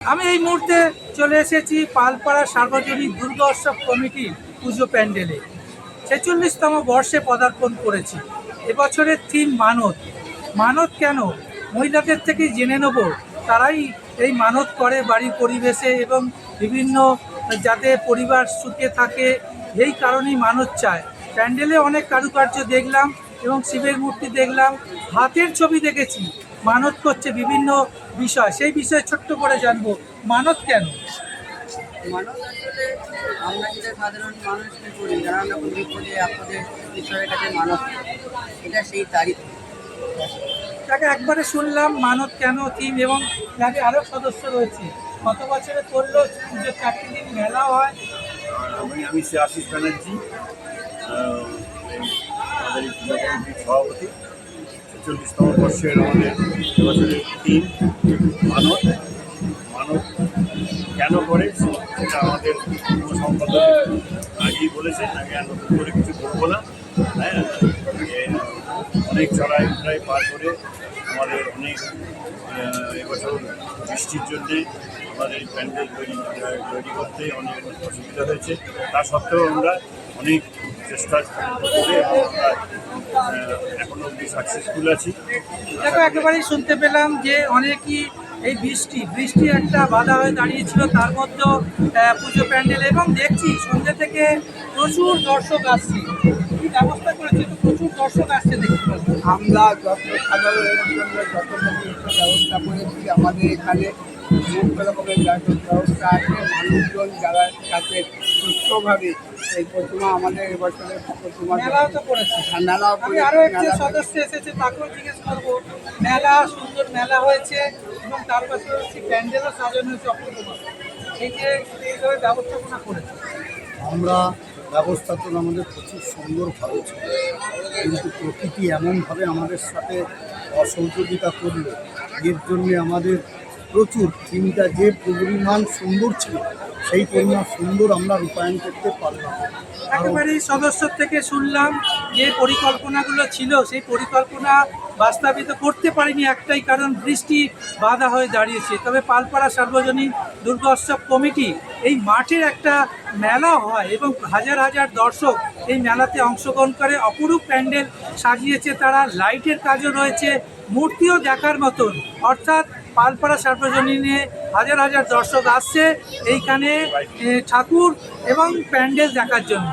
আমি এই মুহূর্তে চলে এসেছি পালপাড়া সার্বজনীন দুর্গা উৎসব কমিটির পুজো প্যান্ডেলে। ছেচল্লিশতম বর্ষে পদার্পণ করেছি। এবছরের থিম মানত। মানত কেন? মহিলাদের থেকে জেনে নেব। তারাই এই মানত করে বাড়ির পরিবেশে এবং বিভিন্ন যাতে পরিবার সুখে থাকে, এই কারণেই মানত চায়। প্যান্ডেলে অনেক কারুকার্য দেখলাম এবং শিবের মূর্তি দেখলাম। হাতের ছবি দেখেছি। মানত করছে বিভিন্ন বিষয়। সেই বিষয়ে ছোট্ট করে জানব। মানত কেন? আসলে আমরা যেটা সাধারণ মানুষকে করি যারা আমরা কোনো বিপদে আপদে ঈশ্বরের কাছে মানত এটা সেই তারিখ। তাকে একবারে শুনলাম মানত কেন থিম এবং তাকে আরও সদস্য রয়েছে। গত বছরে করল পুজোর চারটি দিন মেলা হয়। আমি আমি শ্রী আশিস ব্যানার্জি আমাদের সভাপতি। ছেচল্লিশতম বর্ষের আমাদের এবছরের টিম মানব মানব কেন করে? সেটা আমাদের সম্পাদক আগেই বলেছেন আমি আর নতুন করে কিছু বলব না। হ্যাঁ অনেক চড়াই উঠড়াই পার করে আমাদের অনেক এবছর বৃষ্টির জন্যে আমাদের প্যান্ডেল তৈরি তৈরি করতে অনেক অসুবিধা হয়েছে। তা সত্ত্বেও আমরা অনেক চেষ্টা করে আমরা আহ, এখনও অবধি সাকসেসফুল আছি। দেখো একেবারেই শুনতে পেলাম যে অনেকই এই বৃষ্টি বৃষ্টি একটা বাধা হয়ে দাঁড়িয়েছিল তার মধ্যেও পুজো প্যান্ডেল এবং দেখছি সন্ধ্যে থেকে প্রচুর দর্শক আসছে। কি ব্যবস্থা করেছে? তো প্রচুর দর্শক আসছে দেখতে আমরা যত যত ব্যবস্থা করেছি আমাদের এখানে ব্যবস্থা মানুষজন সুস্থভাবে এই প্রতিমা আমাদের এবছরের প্রতিমা তো করেছে মেলাও আমি করেছি, আরও একজন সদস্য এসেছে তাকেও জিজ্ঞেস করব মেলা সুন্দর মেলা হয়েছে এবং প্যান্ডেলও সাজানো হয়েছে এইভাবে করেছে আমরা ব্যবস্থাপনা আমাদের প্রচুর সুন্দরভাবে ছিল কিন্তু প্রকৃতি এমনভাবে আমাদের সাথে অসহযোগিতা করল এর জন্যে আমাদের প্রচুর। থিমটা যে পরিমাণ সুন্দর ছিল, সেই পরিমাণ সুন্দর আমরা রূপায়ণ করতে পারলাম। একেবারেই সদস্য থেকে শুনলাম যে পরিকল্পনাগুলো ছিল, সেই পরিকল্পনা বাস্তবিত করতে পারিনি একটাই কারণ, বৃষ্টি বাধা হয়ে দাঁড়িয়েছে। তবে পালপাড়া সার্বজনীন দুর্গোৎসব কমিটি এই মাঠের একটা মেলা হয় এবং হাজার হাজার দর্শক এই মেলাতে অংশগ্রহণ করে। অপরূপ প্যান্ডেল সাজিয়েছে তারা, লাইটের কাজও রয়েছে, মূর্তিও দেখার মতন। অর্থাৎ পালপাড়া সার্বজনীনে হাজার হাজার দর্শক আসছে এইখানে ঠাকুর এবং প্যান্ডেল দেখার জন্য।